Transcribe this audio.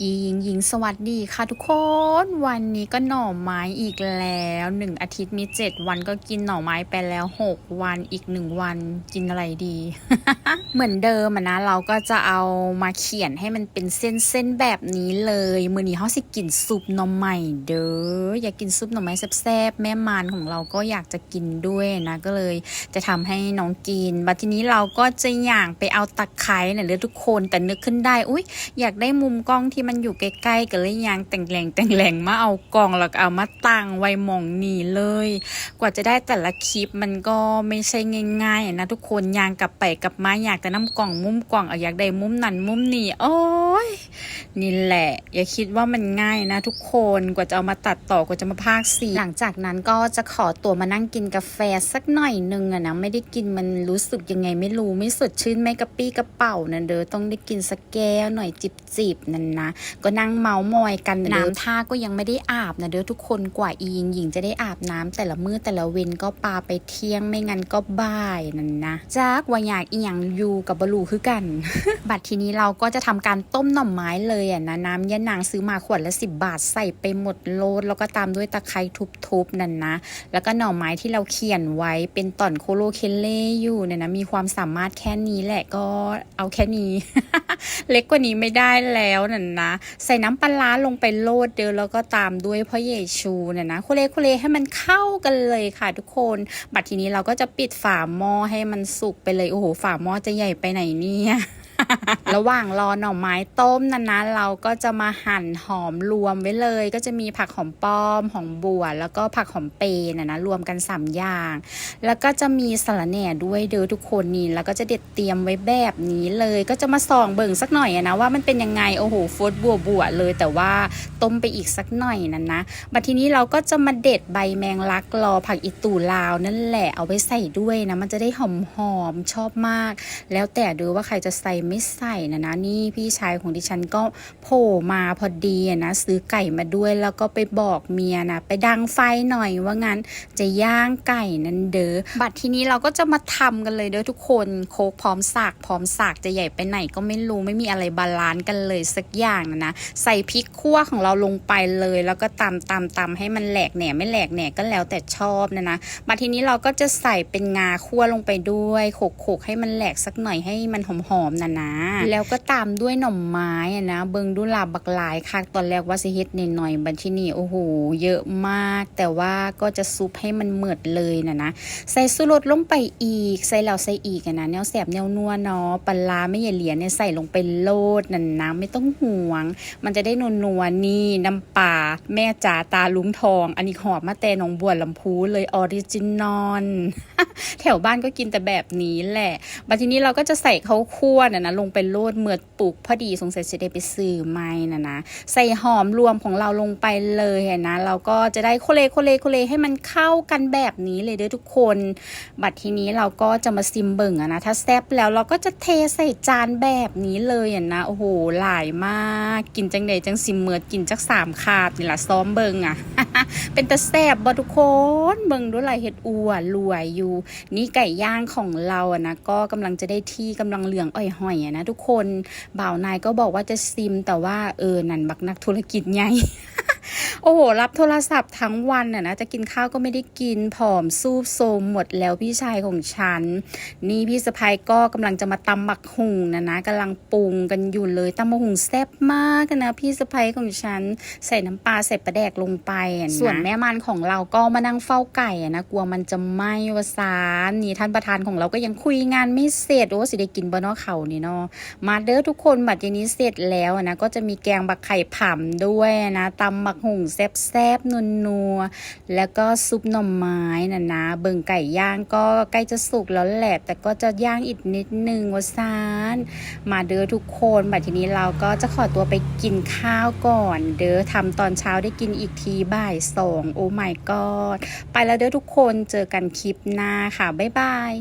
อีหญิงหญิงสวัสดีค่ะทุกคน วันนี้ก็หน่อไม้อีกแล้วหนึ่งอาทิตย์มีเจ็ดวันก็กินหน่อไม้ไปแล้วหกวันอีกหนึ่งวันกินอะไรดี เหมือนเดิมนะเราก็จะเอามาเขียนให้มันเป็นเส้นๆแบบนี้เลยมือนี้เขาสิกินซุปหน่อไม้เด้ออยากกินซุปหน่อไม้แซ่บๆแม่มานของเราก็อยากจะกินด้วยนะก็เลยจะทำให้น้องกินบัดทีนี้เราก็จะอย่างไปเอาตะไคร้เนี่ยเด้อทุกคนแต่นึกขึ้นได้อุ้ยอยากได้มุมกล้องที่มันอยู่ใกล้ๆกันเลยยางแต่งแหลงแต่งแหลงมาเอากล้องแล้วก็เอามาตั้งไว้มองนี่เลย กว่าจะได้แต่ละคลิปมันก็ไม่ใช่ง่ายๆนะทุกคนยางกลับไปกลับมาอยากจะน้ำกล่องมุมกล่องเอาอยากได้มุมนั้นมุมนี้โอ้ยนี่แหละ อย่าคิดว่ามันง่ายนะทุกคนกว่าจะเอามาตัดต่อกว่าจะมาพากย์สีหลังจากนั้นก็จะขอตัวมานั่งกินกาแฟสักหน่อยนึงอะนะไม่ได้กินมันรู้สึกยังไงไม่รู้ไม่สดชื่นไม่กระปี้กระเป๋านะเด้อต้องได้กินสักแก้วหน่อยจิบจิบๆนั่นนะก็นั่งเมาส์มอยกันนะเด้อน้ำท่าก็ยังไม่ได้อาบนะเด้อทุกคนกว่าอีหญิงหญิงจะได้อาบน้ำแต่ละมื้อแต่ละเวนก็ปาไปเที่ยงไม่งั้นก็บ่ายนั่นนะจากว่าอยากอีหยังอยู่กับบลูคือกัน บัดทีนี้เราก็จะทำการต้มหน่อไม้เลยอะนะน้ำยะนางซื้อมาขวดละสิบบาทใส่ไปหมดโลดแล้วก็ตามด้วยตะไคร้ทุบๆนั่นนะ แล้วก็หน่อไม้ที่เราเขียนไว้เป็นต่อนโคโลเคเล่อยู่เนี่ยนะมีความสามารถแค่นี้แหละก็เอาแค่นี้ เล็กกว่านี้ไม่ได้แล้วนั่นนะใส่น้ำปลาร้าลงไปโลดเดียวแล้วก็ตามด้วยพ่อเยชูเนี่ยนะคุเลคุเลให้มันเข้ากันเลยค่ะทุกคน บัดทีนี้เราก็จะปิดฝาหม้อให้มันสุกไปเลย โอ้โห ฝาหม้อจะใหญ่ไปไหนเนี่ย ระหว่างรอหน่อไม้ต้มนั้นนะเราก็จะมาหั่นหอมรวมไว้เลย ก็จะมีผักหอมป้อมหอมบัว แล้วก็ผักหอมเปรย์นะนะรวมกันสามอย่าง แล้วก็จะมีสะระแหน่ด้วยเด้อทุกคนนี่แล้วก็จะเด็ดเตรียมไว้แบบนี้เลย ก็จะมาส่องเบิ่งสักหน่อยนะว่ามันเป็นยังไงโอ้โหฟดบัวบัวเลย แต่ว่าต้มไปอีกสักหน่อยนั่นนะบัดทีนี้เราก็จะมาเด็ดใบแมงลักรอผักอีตูลาวนั่นแหละเอาไว้ใส่ด้วยนะมันจะได้หอมหอมชอบมาก แล้วแต่ดูว่าใครจะใส่ไม่ใส่นะนะนี่พี่ชายของดิฉันก็โผล่มาพอดีนะซื้อไก่มาด้วยแล้วก็ไปบอกเมียนะไปดังไฟหน่อยว่างั้นจะย่างไก่นั่นเด้อบัดทีนี้เราก็จะมาทำกันเลยเด้อทุกคนโคกพร้อมสากพร้อมสากจะใหญ่ไปไหนก็ไม่รู้ไม่มีอะไรบาลานซ์กันเลยสักอย่างนะนะใส่พริกคั่วของเราลงไปเลย แล้วก็ตำตำตำให้มันแหลกแหน่ไม่แหลกแหน่ก็แล้วแต่ชอบนะนะบัดทีนี้เราก็จะใส่เป็นงาคั่วลงไปด้วยโขกๆให้มันแหลกสักหน่อยให้มันหอมๆนะนะแล้วก็ตามด้วยหน่อมไม้อะนะ เบิงดูลาบักหลายคักตอนแรกว่าสิเฮ็ดนหน่อยบัดทีนี้โอ้โหเยอะมาก แต่ว่าก็จะซุปให้มันเหมือดเลยนะนะ ใส่สุรสลงไปอีก ใส่แล้วใส่อีกอะนะแนวแสบแนวนัวเนาะปลาร้าไม่ใหญ่เหลียเนี่ยใส่ลงไปโลดนั่นนะไม่ต้องห่วง มันจะได้นนัวนี่น้ำปลาแม่จ๋าตาลุงทอง อันนี้หอบมาแต่หนองบัวลำพูเลยออริจินอล แถวบ้านก็กินแต่แบบนี้แหละบัดทีนี้เราก็จะใส่ข้าวคั่วนะนะลงไปโลดเหมือดปลูกพอดีสงสัยจะได้ไปซื้อไม้นะนะ ใส่หอมรวมของเราลงไปเลยนะเราก็จะได้โคเลโคเลโคเลให้มันเข้ากันแบบนี้เลยเด้อทุกคน บัดทีนี้เราก็จะมาซิมเบิ่งอะนะถ้าแซ่บแล้วเราก็จะเทใส่จานแบบนี้เลยอะนะโอ้โหหลายมากกินจังใดจังซิมเมือดกินจักสามคาบนี่แหละซ้อมเบิ่งอะเป็นตะแซ่บบ่ทุกคนเบิ่งด้วยลายเห็ดอัวรวยอยู่นี่ไก่ย่างของเราอะนะก็กำลังจะได้ที่กำลังเหลืองอ่อยหอยอะนะทุกคนบ่าวนายก็บอกว่าจะซิมแต่ว่าเออนันบักนักธุรกิจใหญ่ โอ้โห รับโทรศัพท์ทั้งวันน่ะนะ จะกินข้าวก็ไม่ได้กิน ผอมซูบโซมหมดแล้วพี่ชายของฉัน นี่พี่สะพายก็กำลังจะมาตำบักหุงนะนะกำลังปรุงกันอยู่เลยตำบักหุงแซ่บมากนะ พี่สะพายของฉัน ใส่น้ำปลาใส่ปลาแดกลงไปนะส่วนแม่มันของเราก็มานั่งเฝ้าไก่นะกลัวมันจะไหม้วะซานนี่ท่านประธานของเราก็ยังคุยงานไม่เสร็จโอ้สิได้กินบ่เนาะเขานี่เนาะมาเด้อทุกคนบัดนี้เสร็จแล้วนะก็จะมีแกงบักไข่ผำด้วยนะตำบักหุงแซ่บๆนัวๆแล้วก็ซุปหน่อไม้นะนะเบิ่งไก่ย่างก็ใกล้จะสุกแล้วแหละ แต่ก็จะย่างอีกนิดนึงวะซานมาเด้อทุกคนบัดทีนี้เราก็จะขอตัวไปกินข้าวก่อน เด้อทำตอนเช้าได้กินอีกทีบ่ายสองโอ้ my god ไปแล้วเด้อทุกคนเจอกันคลิปหน้าค่ะ บ๊ายบาย